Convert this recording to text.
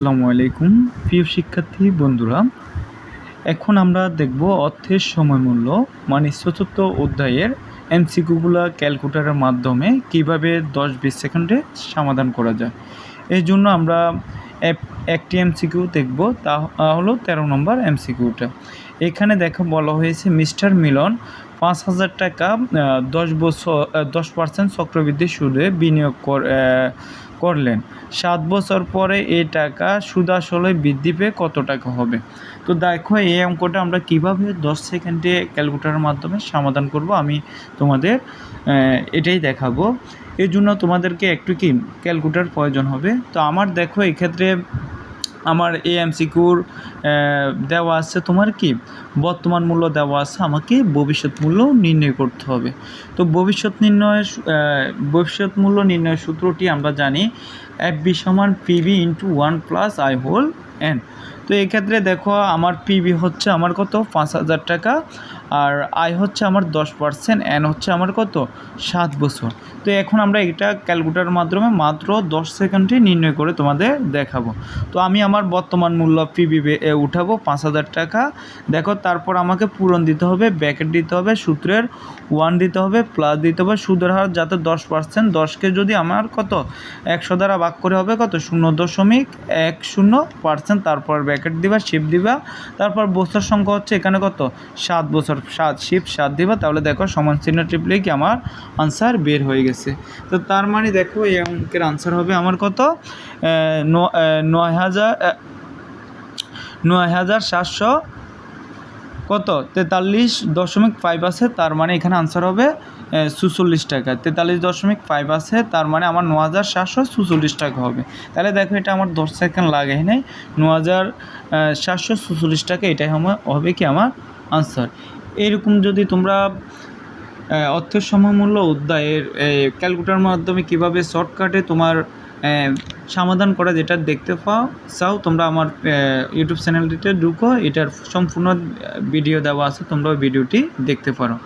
আসসালামু আলাইকুম। প্রিয় শিক্ষার্থী, বন্ধুরা, এখন আমরা দেখব অর্থের সময় মূল্য মানে চতুর্থ অধ্যায়ের এমসিকিউগুলো ক্যালকুলেটারের মাধ্যমে কীভাবে দশ বিশ সেকেন্ডে সমাধান করা যায়। এই জন্য আমরা এক- একটি এমসিকিউ দেখব, তা হলো তেরো নম্বর এমসিকিউটা। এখানে দেখো বলা হয়েছে, মিস্টার মিলন পাঁচ হাজার টাকা দশ বছর দশ পার্সেন্ট চক্রবৃদ্ধি সুদে বিনিয়োগ করলেন। সাত বছর পরে এই টাকা সুদ আসলে বৃদ্ধি পেয়ে কত টাকা হবে? তো দেখো, এই অঙ্কটা আমরা কীভাবে দশ সেকেন্ডে ক্যালকুলেটারের মাধ্যমে সমাধান করব আমি তোমাদের এটাই দেখাবো। এর জন্য তোমাদেরকে একটু কি, ক্যালকুলেটার প্রয়োজন হবে। তো আমার দেখো, এক্ষেত্রে আমার এ এম সিকিউর দেওয়া আছে তোমার কি? বর্তমান মূল্য দেওয়া আছে, আমাকে ভবিষ্যৎ মূল্য নির্ণয় করতে হবে। তো ভবিষ্যৎ নির্ণয়ের ভবিষ্যৎ মূল্য নির্ণয়ের সূত্রটি আমরা জানি এফ বি সমান PV into one plus i whole n তো এক্ষেত্রে দেখো, আমার পিভি হচ্ছে আমার কত? পাঁচ হাজার টাকা। আর আই হচ্ছে আমার দশ পার্সেন্ট এন হচ্ছে আমার কত? সাত বছর। তো এখন আমরা এটা ক্যালকুলেটারের মাধ্যমে মাত্র দশ সেকেন্ডে নির্ণয় করে তোমাদের দেখাবো। তো আমি আমার বর্তমান মূল্য পিবি উঠাবো পাঁচ হাজার টাকা। দেখো, তারপর আমাকে পূরণ দিতে হবে ব্যাকেট দিতে হবে, সূত্রের ওয়ান দিতে হবে প্লাস দিতে হবে, সুদের হার যাতে দশ পার্সেন্ট দশকে যদি আমার কত? একশো দ্বারা ভাগ করে হবে কত? শূন্য দশমিক এক শূন্য পার্সেন্ট তারপর ব্যাকেট দিবা শিপ দিবা, তারপর বছর সংখ্যা হচ্ছে এখানে কত? সাত বছর, সাত শিপ সাত দিবা, তাহলে দেখো সমান চিহ্ন টিপলে কি আমার আনসার বের হয়ে গেছে। তো তার মানে দেখো এই অঙ্কের আনসার হবে আমার কত? নয় হাজার নয় হাজার সাতশো কত? তেতাল্লিশ দশমিক ফাইভ আছে, তার মানে এখানে আনসার হবে সুচল্লিশ টাকা। তেতাল্লিশ দশমিক ফাইভ আছে, তার মানে আমার ন হাজার সাতশো সুচল্লিশ টাকা হবে। তাহলে দেখো, এটা আমার দশ সেকেন্ড লাগে নাই। ন হাজার সাতশো সুচল্লিশ টাকা, এটাই আমার হবে কি আমার আনসার এরকম যদি তোমরা অর্থের সমমূল্য অধ্যায়ের ক্যালকুলেটার মাধ্যমে কীভাবে শর্টকাটে তোমার সমাধান করা যেটা দেখতে পাও, চাও, তোমরা আমার ইউটিউব চ্যানেলটিতে ঢুকো, এটার সম্পূর্ণ ভিডিও দেওয়া আছে তোমরা ওই ভিডিওটি দেখতে পারো।